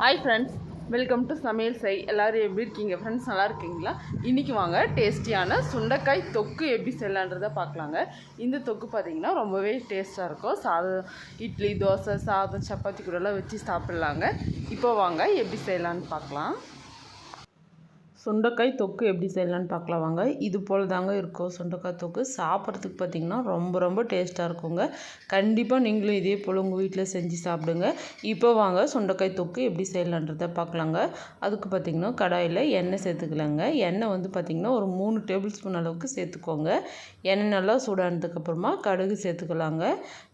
Hi friends welcome to சமையல் செய் எல்லோரும் எப்படி இருக்கீங்க? ஃப்ரெண்ட்ஸ் நல்லா இருக்கீங்களா? இன்றைக்கி வாங்க டேஸ்டியான சுண்டைக்காய் தொக்கு எப்படி செய்யலான்றதை பார்க்கலாங்க. இந்த தொக்கு பார்த்தீங்கன்னா ரொம்பவே டேஸ்ட்டாக இருக்கும். சாதம் இட்லி தோசை சாதம் சப்பாத்தி கூடலாம் வச்சு சாப்பிட்லாங்க. இப்போ வாங்க எப்படி செய்யலான்னு பார்க்கலாம். சுண்டைக்காய் தொக்கு எப்படி செய்யலான்னு பார்க்கலாம் வாங்க. இது போல் தாங்க இருக்கும் சுண்டைக்காய் தொக்கு. சாப்பிட்றதுக்கு பார்த்திங்கன்னா ரொம்ப ரொம்ப டேஸ்ட்டாக இருக்குங்க. கண்டிப்பாக நீங்களும் இதே போல் உங்கள் வீட்டில் செஞ்சு சாப்பிடுங்க. இப்போ வாங்க சுண்டைக்காய் தொக்கு எப்படி செய்யலான்றதை பார்க்கலாங்க. அதுக்கு பார்த்திங்கன்னா கடாயில் எண்ணெய் சேர்த்துக்கலாங்க. எண்ணெய் வந்து பார்த்திங்கன்னா ஒரு மூணு டேபிள் ஸ்பூன் அளவுக்கு சேர்த்துக்கோங்க. எண்ணெய் நல்லா சூடானதுக்கப்புறமா கடுகு சேர்த்துக்கலாங்க.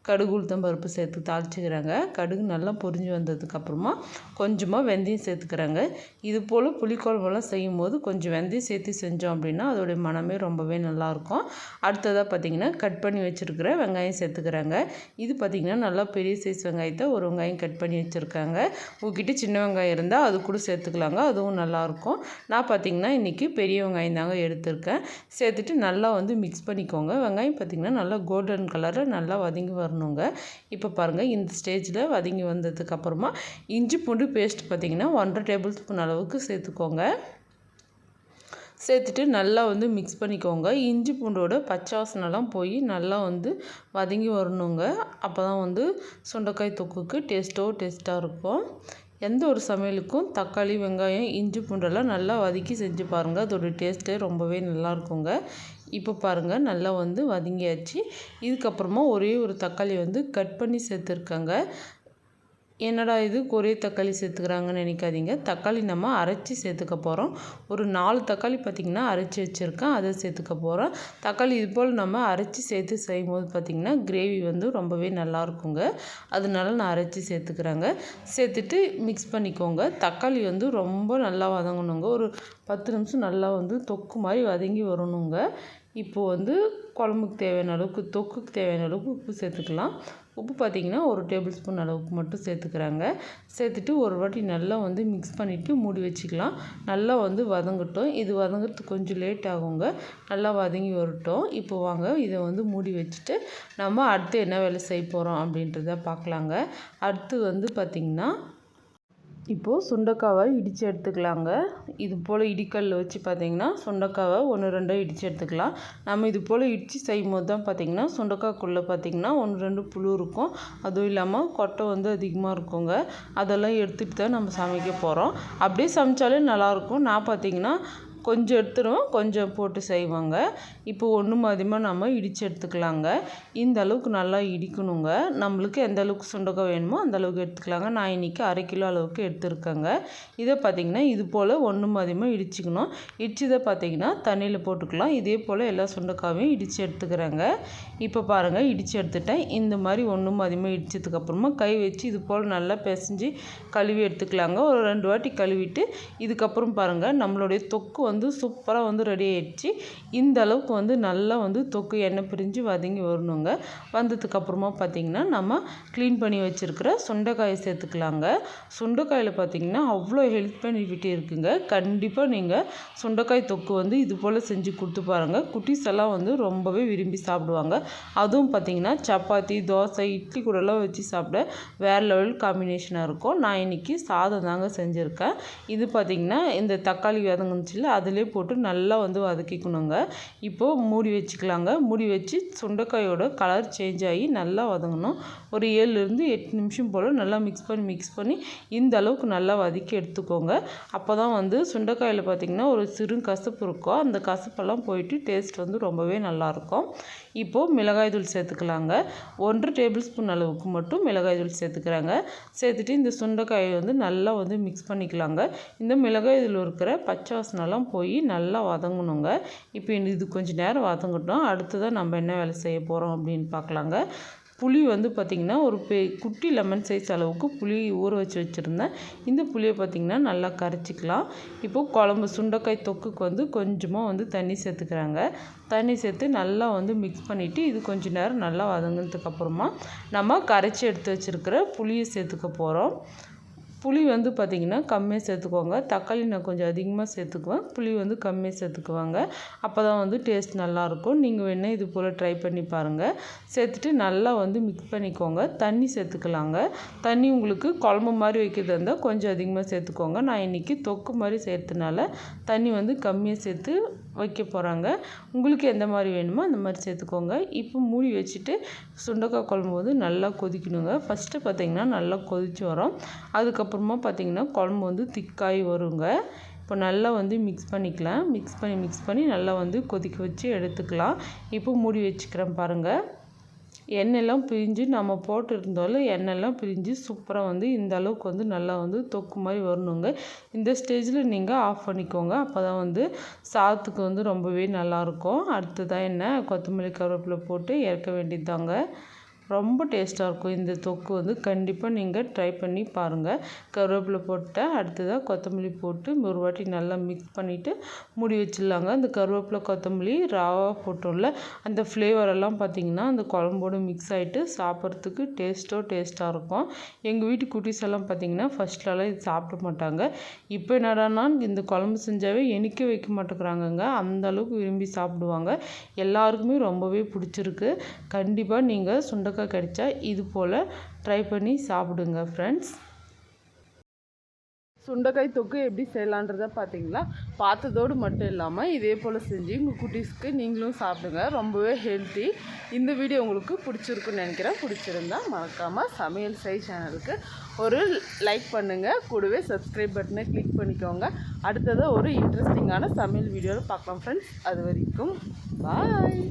கடுகு உளுத்தம் பருப்பு சேர்த்து தாளிச்சுக்கிறாங்க. கடுகு நல்லா பொரிஞ்சு வந்ததுக்கப்புறமா கொஞ்சமாக வெந்தயம் சேர்த்துக்கிறாங்க. இது போல் புளிக்குழம்பெல்லாம் செய்யும் போது கொஞ்சம் வெந்தயம் சேர்த்து செஞ்சோம் அப்படின்னா அதோடைய மனமே ரொம்பவே நல்லாயிருக்கும். அடுத்ததாக பார்த்திங்கன்னா கட் பண்ணி வச்சுருக்கிற வெங்காயம் சேர்த்துக்கிறாங்க. இது பார்த்திங்கன்னா நல்லா பெரிய சைஸ் வெங்காயத்தை ஒரு வெங்காயம் கட் பண்ணி வச்சுருக்காங்க. உங்ககிட்ட சின்ன வெங்காயம் இருந்தால் அது கூட சேர்த்துக்கலாங்க அதுவும் நல்லாயிருக்கும். நான் பார்த்திங்கன்னா இன்றைக்கி பெரிய வெங்காயம் தாங்க எடுத்திருக்கேன். சேர்த்துட்டு நல்லா வந்து மிக்ஸ் பண்ணிக்கோங்க. வெங்காயம் பார்த்திங்கன்னா நல்லா கோல்டன் கலரில் நல்லா வதங்கி வரும் வரணுங்க. இப்போ பாருங்கள் இந்த ஸ்டேஜில் வதங்கி வந்ததுக்கப்புறமா இஞ்சி பூண்டு பேஸ்ட் பார்த்திங்கன்னா ஒன்றரை டேபிள் ஸ்பூன் அளவுக்கு சேர்த்துக்கோங்க. சேர்த்துட்டு நல்லா வந்து மிக்ஸ் பண்ணிக்கோங்க. இஞ்சி பூண்டோட பச்சை வாசனைலாம் போய் நல்லா வந்து வதங்கி வரணுங்க. அப்போ தான் வந்து சுண்டைக்காய் தொக்குக்கு டேஸ்ட்டோ டேஸ்ட்டாக இருக்கும். எந்த ஒரு சமையலுக்கும் தக்காளி வெங்காயம் இஞ்சி பூண்டெல்லாம் நல்லா வதக்கி செஞ்சு பாருங்கள் அதோடய டேஸ்ட்டே ரொம்பவே நல்லா இருக்குங்க. இப்போ பாருங்கள் நல்லா வந்து வதங்கியாச்சு. இதுக்கப்புறமா ஒரே ஒரு தக்காளி வந்து கட் பண்ணி சேர்த்துருக்கேங்க. என்னடா இது? ஒரே தக்காளி சேர்த்துக்கிறாங்கன்னு நினைக்காதீங்க. தக்காளி நம்ம அரைச்சி சேர்த்துக்க போகிறோம் ஒரு நாலு தக்காளி பார்த்திங்கன்னா அரைச்சி வச்சுருக்கேன். அதை சேர்த்துக்க போகிறோம் தக்காளி இது போல் நம்ம அரைச்சி சேர்த்து செய்யும் போது பார்த்திங்கன்னா கிரேவி வந்து ரொம்பவே நல்லாயிருக்குங்க அதனால நான் அரைச்சி சேர்த்துக்கிறேங்க. சேர்த்துட்டு மிக்ஸ் பண்ணிக்கோங்க. தக்காளி வந்து ரொம்ப நல்லா வதங்கணுங்க. ஒரு பத்து நிமிஷம் நல்லா வந்து தொக்கு மாதிரி வதங்கி வரணுங்க. இப்போது வந்து குழம்புக்கு தேவையான அளவுக்கு தொக்குக்கு தேவையான அளவுக்கு உப்பு சேர்த்துக்கலாம். உப்பு பார்த்திங்கன்னா ஒரு டேபிள் ஸ்பூன் அளவுக்கு மட்டும் சேர்த்துக்கிறாங்க. சேர்த்துட்டு ஒரு வாட்டி நல்லா வந்து மிக்ஸ் பண்ணிவிட்டு மூடி வச்சுக்கலாம். நல்லா வந்து வதங்கட்டும். இது வதங்கிறதுக்கு கொஞ்சம் லேட் ஆகுங்க. நல்லா வதங்கி வரட்டும். இப்போ வாங்க இதை வந்து மூடி வச்சுட்டு நம்ம அடுத்து என்ன வேலை செய்ய போகிறோம் அப்படின்றத பார்க்கலாங்க. அடுத்து வந்து பார்த்திங்கன்னா இப்போது சுண்டைக்காவை இடித்து எடுத்துக்கலாங்க. இது போல் இடிக்கல்ல வச்சு பார்த்திங்கன்னா சுண்டக்காவை ஒன்று ரெண்டாக இடித்து எடுத்துக்கலாம். நம்ம இது போல் இடித்து செய்யும் போது தான் பார்த்திங்கன்னா சுண்டக்காய்க்குள்ளே பார்த்திங்கன்னா ஒன்று ரெண்டு புழு இருக்கும். அதுவும் இல்லாமல் கொட்டை வந்து அதிகமாக இருக்குங்க. அதெல்லாம் எடுத்துகிட்டு தான் நம்ம சமைக்க போகிறோம் அப்படியே சமைச்சாலே நல்லாயிருக்கும் நான் பார்த்திங்கன்னா கொஞ்சம் எடுத்துடும் கொஞ்சம் போட்டு செய்வாங்க. இப்போ ஒன்று மாதிரியமாக நம்ம இடித்து எடுத்துக்கலாங்க. இந்த அளவுக்கு நல்லா இடிக்கணுங்க. நம்மளுக்கு எந்த அளவுக்கு சுண்டக்காய் வேணுமோ அந்த அளவுக்கு எடுத்துக்கலாங்க. நான் இன்றைக்கி அரை கிலோ அளவுக்கு எடுத்துருக்கேங்க. இதை பார்த்திங்கன்னா இது போல் ஒன்று மாதிரியமாக இடிச்சிக்கணும். இடிச்சதை பார்த்திங்கன்னா தண்ணியில் போட்டுக்கலாம். இதே போல் எல்லா சுண்டக்காயும் இடித்து எடுத்துக்கிறேங்க. இப்போ பாருங்கள் இடித்து எடுத்துட்டேன். இந்த மாதிரி ஒன்று மாதிரியமாக இடித்ததுக்கப்புறமா கை வச்சு இது போல் நல்லா பிசைஞ்சு கழுவி எடுத்துக்கலாங்க. ஒரு ரெண்டு வாட்டி கழுவிட்டு இதுக்கப்புறம் பாருங்கள் நம்மளுடைய தொக்கு வந்து வந்து சூப்பராக வந்து ரெடி ஆகிடுச்சி இந்த அளவுக்கு வந்து நல்லா வந்து தொக்கு எண்ணெய் பிரிஞ்சு வதங்கி வரணுங்க. வந்ததுக்கப்புறமா பார்த்திங்கன்னா நம்ம க்ளீன் பண்ணி வச்சுருக்கிற சுண்டைக்காயை சேர்த்துக்கலாங்க. சுண்டைக்காயில் பார்த்திங்கன்னா அவ்வளோ ஹெல்த் பெனிஃபிட் இருக்குங்க. கண்டிப்பாக நீங்கள் சுண்டைக்காய் தொக்கு வந்து இது போல் செஞ்சு கொடுத்து பாருங்கள் குட்டீஸ் எல்லாம் வந்து ரொம்பவே விரும்பி சாப்பிடுவாங்க. அதுவும் பார்த்திங்கன்னா சப்பாத்தி தோசை இட்லி கூடலாம் வச்சு சாப்பிட வேறு லெவல் காம்பினேஷனாக இருக்கும். நான் இன்றைக்கி சாதம் தாங்க செஞ்சுருக்கேன். இது பார்த்திங்கன்னா இந்த தக்காளி வதங்குச்சுல அதிலே போட்டு நல்லா வந்து வதக்கிக்கணுங்க. இப்போது மூடி வச்சுக்கலாங்க. மூடி வச்சு சுண்டைக்காயோட கலர் சேஞ்ச் ஆகி நல்லா வதங்கணும். ஒரு ஏழுலேருந்து எட்டு நிமிஷம் போல் நல்லா மிக்ஸ் பண்ணி மிக்ஸ் பண்ணி இந்த அளவுக்கு நல்லா வதக்கி எடுத்துக்கோங்க. அப்போ தான் வந்து சுண்டைக்காயில் பார்த்திங்கன்னா ஒரு சிறு கசப்பு இருக்கும் அந்த கசப்பெல்லாம் போயிட்டு டேஸ்ட் வந்து ரொம்பவே நல்லாயிருக்கும். இப்போது மிளகாய் தூள் சேர்த்துக்கலாங்க. ஒன்றரை டேபிள் ஸ்பூன் அளவுக்கு மட்டும் மிளகாய் தூள் சேர்த்துக்கிறாங்க. சேர்த்துட்டு இந்த சுண்டைக்காயை வந்து நல்லா வந்து மிக்ஸ் பண்ணிக்கலாங்க. இந்த மிளகாய் தூள் இருக்கிற பச்சை வாசனெல்லாம் போய் நல்லா வதங்கணுங்க. இப்போ இது கொஞ்சம் நேரம் வதங்கட்டும். அடுத்ததாக நம்ம என்ன வேலை செய்ய போகிறோம் அப்படின்னு பார்க்கலாங்க. புளி வந்து பார்த்திங்கன்னா ஒரு பெ குட்டி லெமன் சைஸ் அளவுக்கு புளி ஊற வச்சு வச்சுருந்தேன். இந்த புளியை பார்த்திங்கன்னா நல்லா கரைச்சிக்கலாம். இப்போது குழம்பு சுண்டைக்காய் தொக்குக்கு வந்து கொஞ்சமாக வந்து தண்ணி சேர்த்துக்கிறாங்க. தண்ணி சேர்த்து நல்லா வந்து மிக்ஸ் பண்ணிவிட்டு இது கொஞ்சம் நேரம் நல்லா வதங்கினதுக்கப்புறமா நம்ம கரைச்சி எடுத்து வச்சுருக்கிற புளியை சேர்த்துக்க போகிறோம் புளி வந்து பார்த்திங்கன்னா கம்மியாக சேர்த்துக்கோங்க தக்காளி நான் கொஞ்சம் அதிகமாக சேர்த்துக்குவேன். புளி வந்து கம்மியாக சேர்த்துக்குவாங்க. அப்போ தான் வந்து டேஸ்ட் நல்லாயிருக்கும். நீங்கள் வேணால் இது போல் ட்ரை பண்ணி பாருங்கள் சேர்த்துட்டு நல்லா வந்து மிக்ஸ் பண்ணிக்கோங்க. தண்ணி சேர்த்துக்கலாங்க. தண்ணி உங்களுக்கு குழம்பு மாதிரி வைக்கிறதா இருந்தால் கொஞ்சம் அதிகமாக சேர்த்துக்கோங்க. நான் இன்றைக்கி தொக்கு மாதிரி சேர்த்தனால தண்ணி வந்து கம்மியாக சேர்த்து வைக்க போகிறாங்க உங்களுக்கு எந்த மாதிரி வேணுமோ அந்த மாதிரி சேர்த்துக்கோங்க. இப்போ மூடி வச்சுட்டு சுண்டக்காய் குழம்பு வந்து நல்லா கொதிக்கணுங்க. ஃபஸ்ட்டு பார்த்திங்கன்னா நல்லா கொதித்து வரும். அதுக்கப்புறம் அப்புறமா பார்த்திங்கன்னா குழம்பு வந்து திக்காகி வருங்க. இப்போ நல்லா வந்து மிக்ஸ் பண்ணிக்கலாம். மிக்ஸ் பண்ணி மிக்ஸ் பண்ணி நல்லா வந்து கொதிக்க வச்சு எடுத்துக்கலாம். இப்போ மூடி வச்சுக்கிறேன் பாருங்கள் எண்ணெய்லாம் பிரிஞ்சு நம்ம போட்டிருந்தாலும் எண்ணெய்லாம் பிரிஞ்சு சூப்பராக வந்து இந்த அளவுக்கு வந்து நல்லா வந்து தொக்கு மாதிரி வரணுங்க. இந்த ஸ்டேஜில் நீங்கள் ஆஃப் பண்ணிக்கோங்க. அப்போ தான் வந்து சாதத்துக்கு வந்து ரொம்பவே நல்லாயிருக்கும் அடுத்ததாக என்ன? கொத்தமல்லி கருவேப்பிலை போட்டு இறக்க வேண்டியது தாங்க ரொம்ப டேஸ்ட்டாக இருக்கும். இந்த தொக்கு வந்து கண்டிப்பாக நீங்கள் ட்ரை பண்ணி பாருங்கள் கருவேப்பிலை போட்டால் அடுத்ததாக கொத்தமல்லி போட்டு ஒரு வாட்டி நல்லா மிக்ஸ் பண்ணிவிட்டு மூடி வச்சிடலாங்க. அந்த கருவேப்பிலை கொத்தமல்லி ராவாக போட்டோம்ல அந்த ஃப்ளேவரெல்லாம் பார்த்திங்கன்னா அந்த குழம்போடு மிக்ஸ் ஆகிட்டு சாப்பிட்றதுக்கு டேஸ்ட்டோ டேஸ்ட்டாக இருக்கும். எங்கள் வீட்டு குட்டீஸ் எல்லாம் பார்த்திங்கன்னா ஃபஸ்ட்லலாம் இது சாப்பிட மாட்டாங்க. இப்போ என்னடானா இந்த குழம்பு செஞ்சாவே எனக்க வைக்க மாட்டேங்கிறாங்கங்க. அந்த அளவுக்கு விரும்பி சாப்பிடுவாங்க. எல்லாருக்குமே ரொம்பவே பிடிச்சிருக்கு. கண்டிப்பாக நீங்கள் முருங்கைக்காய் கிடைச்சா இது போல் ட்ரை பண்ணி சாப்பிடுங்க ஃப்ரெண்ட்ஸ் சுண்டைக்காய் தொக்கு எப்படி செய்யலான்றதை பார்த்தீங்களா? பார்த்ததோடு மட்டும் இல்லாமல் இதே போல் செஞ்சு உங்கள் குட்டீஸ்க்கு நீங்களும் சாப்பிடுங்க. ரொம்பவே ஹெல்த்தி இந்த வீடியோ உங்களுக்கு பிடிச்சிருக்குன்னு நினைக்கிறேன். பிடிச்சிருந்தா மறக்காமல் சமையல் செய் சேனலுக்கு ஒரு லைக் பண்ணுங்கள் கூடவே சப்ஸ்கிரைப் பட்டனை கிளிக் பண்ணிக்கோங்க. அடுத்ததாக ஒரு இன்ட்ரெஸ்டிங்கான சமையல் வீடியோவில் பார்க்கலாம் ஃப்ரெண்ட்ஸ் அது வரைக்கும் பாய்